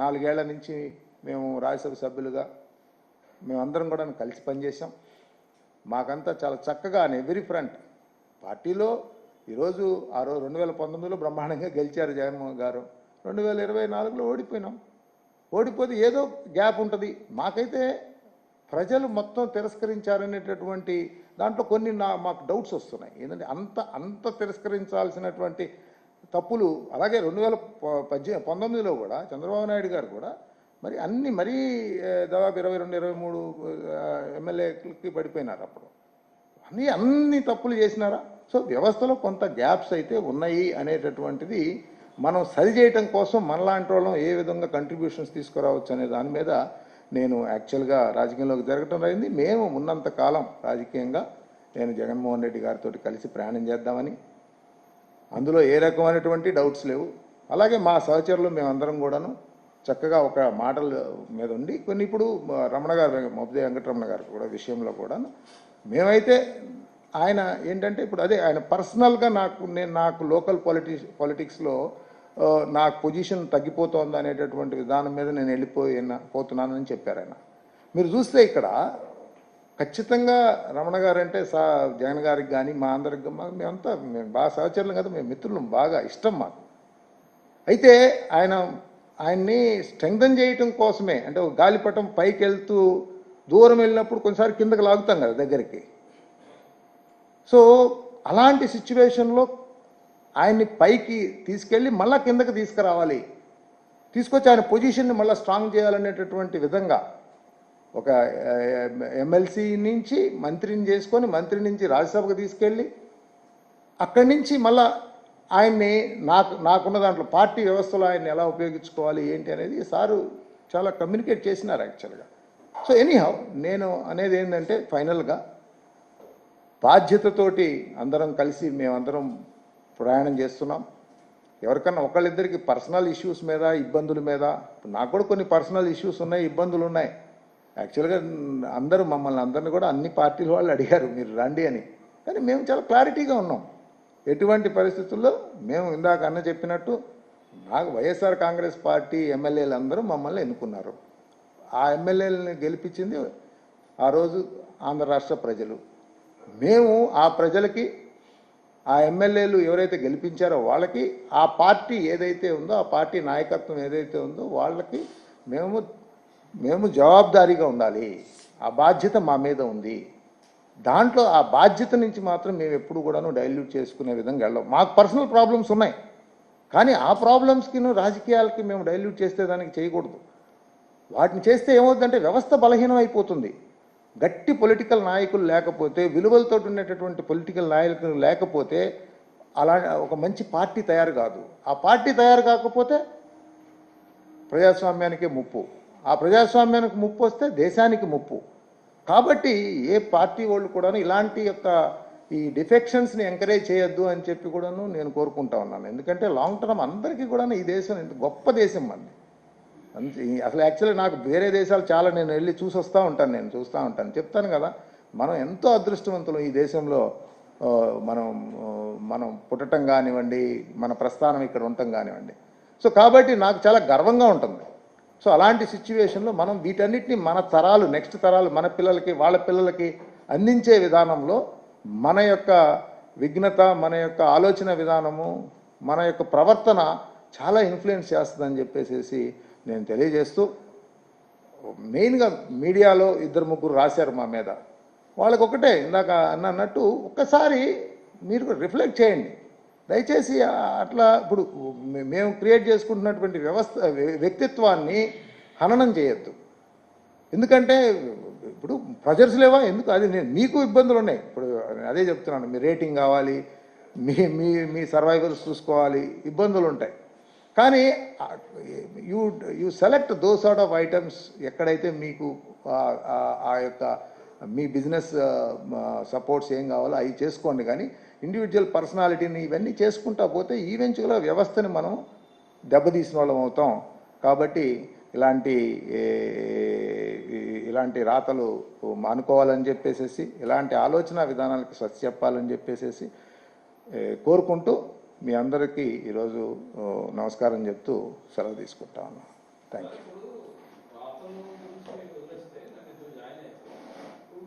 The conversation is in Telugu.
నాలుగేళ్ళ నుంచి మేము రాజ్యసభ సభ్యులుగా మేమందరం కూడా కలిసి పనిచేసాం మాకంతా చాలా చక్కగా ఎవ్రీ ఫ్రంట్ పార్టీలో ఈరోజు ఆ రోజు రెండు వేల పంతొమ్మిదిలో బ్రహ్మాండంగా గెలిచారు జగన్మోహన్ గారు. రెండు వేల ఇరవై నాలుగులో ఓడిపోయినాం. ఓడిపోతే ఏదో గ్యాప్ ఉంటుంది. మాకైతే ప్రజలు మొత్తం తిరస్కరించారనేటటువంటి దాంట్లో కొన్ని నా మాకు డౌట్స్ వస్తున్నాయి. ఏంటంటే అంత అంత తిరస్కరించాల్సినటువంటి తప్పులు అలాగే రెండు వేల పద్దె పంతొమ్మిదిలో కూడా చంద్రబాబు నాయుడు గారు కూడా మరి అన్ని మరీ దాదాపు ఇరవై రెండు ఇరవై మూడు ఎమ్మెల్యేలకి పడిపోయినారు అప్పుడు. అన్ని అన్ని తప్పులు చేసినారా? సో వ్యవస్థలో కొంత గ్యాప్స్ అయితే ఉన్నాయి అనేటటువంటిది మనం సరి చేయటం కోసం మనలాంటి వాళ్ళం ఏ విధంగా కంట్రిబ్యూషన్స్ తీసుకురావచ్చు అనే దాని మీద నేను యాక్చువల్గా రాజకీయంలోకి జరగటం అయింది మేము ఉన్నంత కాలం రాజకీయంగా నేను జగన్మోహన్ రెడ్డి గారితో కలిసి ప్రయాణం చేద్దామని అందులో ఏ రకమైనటువంటి డౌట్స్ లేవు. అలాగే మా సహచరులు మేమందరం కూడాను చక్కగా ఒక మాటల మీద ఉండి కొన్ని ఇప్పుడు రమణ గారు మొబ్బదే వెంకటరమణ గారు కూడా విషయంలో కూడాను మేమైతే ఆయన ఏంటంటే ఇప్పుడు అదే ఆయన పర్సనల్గా నాకు నేను నాకు లోకల్ పాలిటిక్స్ పాలిటిక్స్లో నాకు పొజిషన్ తగ్గిపోతోంది అనేటటువంటి విధానం మీద నేను వెళ్ళిపోయిన పోతున్నానని చెప్పారు ఆయన. మీరు చూస్తే ఇక్కడ ఖచ్చితంగా రమణ గారు అంటే సా జగన్ గారికి కానీ మా అందరికి మా- మేమంతా మేము బాగా సహచరులం కదా మేము మిత్రులు బాగా ఇష్టం మాకు. అయితే ఆయన ఆయన్ని స్ట్రెంగ్థన్ చేయటం కోసమే అంటే ఒక గాలిపటం పైకి వెళ్తూ దూరం వెళ్ళినప్పుడు కొన్నిసారి కిందకి లాగుతాం కదా దగ్గరికి. సో అలాంటి సిచ్యువేషన్లో ఆయన్ని పైకి తీసుకెళ్ళి మళ్ళీ కిందకి తీసుకురావాలి. తీసుకొచ్చి ఆయన పొజిషన్ని మళ్ళీ స్ట్రాంగ్ చేయాలనేటటువంటి విధంగా ఒక ఎమ్మెల్సీ నుంచి మంత్రిని చేసుకొని మంత్రి నుంచి రాజ్యసభకు తీసుకెళ్ళి అక్కడి నుంచి మళ్ళా ఆయన్ని నాకు నాకున్న దాంట్లో పార్టీ వ్యవస్థలో ఆయన్ని ఎలా ఉపయోగించుకోవాలి ఏంటి అనేది సారు చాలా కమ్యూనికేట్ చేసినారు యాక్చువల్గా. సో ఎనీహౌ నేను అనేది ఏంటంటే ఫైనల్గా బాధ్యతతోటి అందరం కలిసి మేమందరం ప్రయాణం చేస్తున్నాం. ఎవరికన్నా ఒకళ్ళిద్దరికి పర్సనల్ ఇష్యూస్ మీద ఇబ్బందుల మీద నాకు కూడా కొన్ని పర్సనల్ ఇష్యూస్ ఉన్నాయి ఇబ్బందులు ఉన్నాయి. యాక్చువల్గా అందరూ మమ్మల్ని అందరిని కూడా అన్ని పార్టీల వాళ్ళు అడిగారు మీరు రండి అని. కానీ మేము చాలా క్లారిటీగా ఉన్నాం. ఎటువంటి పరిస్థితుల్లో మేము ఇందాక అన్న చెప్పినట్టు నాకు వైఎస్ఆర్ కాంగ్రెస్ పార్టీ ఎమ్మెల్యేలు అందరూ మమ్మల్ని ఎన్నుకున్నారు. ఆ ఎమ్మెల్యేలని గెలిపించింది ఆ రోజు ఆంధ్ర రాష్ట్ర ప్రజలు. మేము ఆ ప్రజలకి ఆ ఎమ్మెల్యేలు ఎవరైతే గెలిపించారో వాళ్ళకి ఆ పార్టీ ఏదైతే ఉందో ఆ పార్టీ నాయకత్వం ఏదైతే ఉందో వాళ్ళకి మేము మేము జవాబుదారీగా ఉండాలి. ఆ బాధ్యత మా మీద ఉంది. దాంట్లో ఆ బాధ్యత నుంచి మాత్రం మేము ఎప్పుడు కూడాను డైల్యూట్ చేసుకునే విధంగా వెళ్ళాం మాకు పర్సనల్ ప్రాబ్లమ్స్ ఉన్నాయి. కానీ ఆ ప్రాబ్లమ్స్కి రాజకీయాలకి మేము డైల్యూట్ చేస్తే దానికి చేయకూడదు. వాటిని చేస్తే ఏమవుతుందంటే వ్యవస్థ బలహీనం అయిపోతుంది గట్టి పొలిటికల్ నాయకులు లేకపోతే విలువలతో ఉండేటటువంటి పొలిటికల్ నాయకులు లేకపోతే అలా ఒక మంచి పార్టీ తయారు కాదు. ఆ పార్టీ తయారు కాకపోతే ప్రజాస్వామ్యానికే ముప్పు. ఆ ప్రజాస్వామ్యానికి ముప్పు వస్తే దేశానికి ముప్పు. కాబట్టి ఏ పార్టీ వాళ్ళు కూడాను ఇలాంటి యొక్క ఈ డిఫెక్షన్స్ని ఎంకరేజ్ చేయొద్దు అని చెప్పి కూడాను నేను కోరుకుంటా ఉన్నాను. ఎందుకంటే లాంగ్ టర్మ్ అందరికీ కూడా ఈ దేశం ఎంత గొప్ప దేశం మంది అసలు యాక్చువల్లీ నాకు వేరే దేశాలు చాలా నేను వెళ్ళి చూసి వస్తూ ఉంటాను నేను చూస్తూ ఉంటాను. చెప్తాను కదా మనం ఎంతో అదృష్టవంతులు ఈ దేశంలో మనం మనం పుట్టటం కానివ్వండి మన ప్రస్థానం ఇక్కడ ఉండటం కానివ్వండి. సో కాబట్టి నాకు చాలా గర్వంగా ఉంటుంది. సో అలాంటి సిచ్యువేషన్లో మనం వీటన్నిటిని మన తరాలు నెక్స్ట్ తరాలు మన పిల్లలకి వాళ్ళ పిల్లలకి అందించే విధానంలో మన యొక్క విఘ్నత మన యొక్క ఆలోచన విధానము మన యొక్క ప్రవర్తన చాలా ఇన్ఫ్లుయెన్స్ చేస్తుందని చెప్పేసి నేను తెలియజేస్తూ మెయిన్గా మీడియాలో ఇద్దరు ముగ్గురు రాశారు మా మీద. వాళ్ళకొకటే ఇందాక అన్నట్టు ఒక్కసారి మీరు రిఫ్లెక్ట్ చేయండి. దయచేసి అట్లా ఇప్పుడు మేము క్రియేట్ చేసుకుంటున్నటువంటి వ్యవస్థ వ్యక్తిత్వాన్ని హననం చేయొద్దు. ఎందుకంటే ఇప్పుడు ప్రెజర్స్ లేవా? ఎందుకు? అది నేను మీకు ఇబ్బందులు ఉన్నాయి. ఇప్పుడు అదే చెప్తున్నాను మీ రేటింగ్ కావాలి మీ మీ మీ సర్వైవల్స్ చూసుకోవాలి ఇబ్బందులు ఉంటాయి. కానీ you you select those sort of items ఎక్కడైతే మీకు ఆ యొక్క మీ బిజినెస్ సపోర్ట్స్ ఏం కావాలో అవి చేసుకోండి. కానీ ఇండివిజువల్ పర్సనాలిటీని ఇవన్నీ చేసుకుంటా పోతే ఈవెంచువల్గా వ్యవస్థని మనం దెబ్బతీసిన వాళ్ళం అవుతాం. కాబట్టి ఇలాంటి ఇలాంటి రాతలు మానుకోవాలని చెప్పేసేసి ఇలాంటి ఆలోచన విధానాలకు స్వచ్ఛ చెప్పాలని చెప్పేసేసి కోరుకుంటూ మీ అందరికీ ఈరోజు నమస్కారం చెప్తూ సెలవు తీసుకుంటా ఉన్నాను. Thank you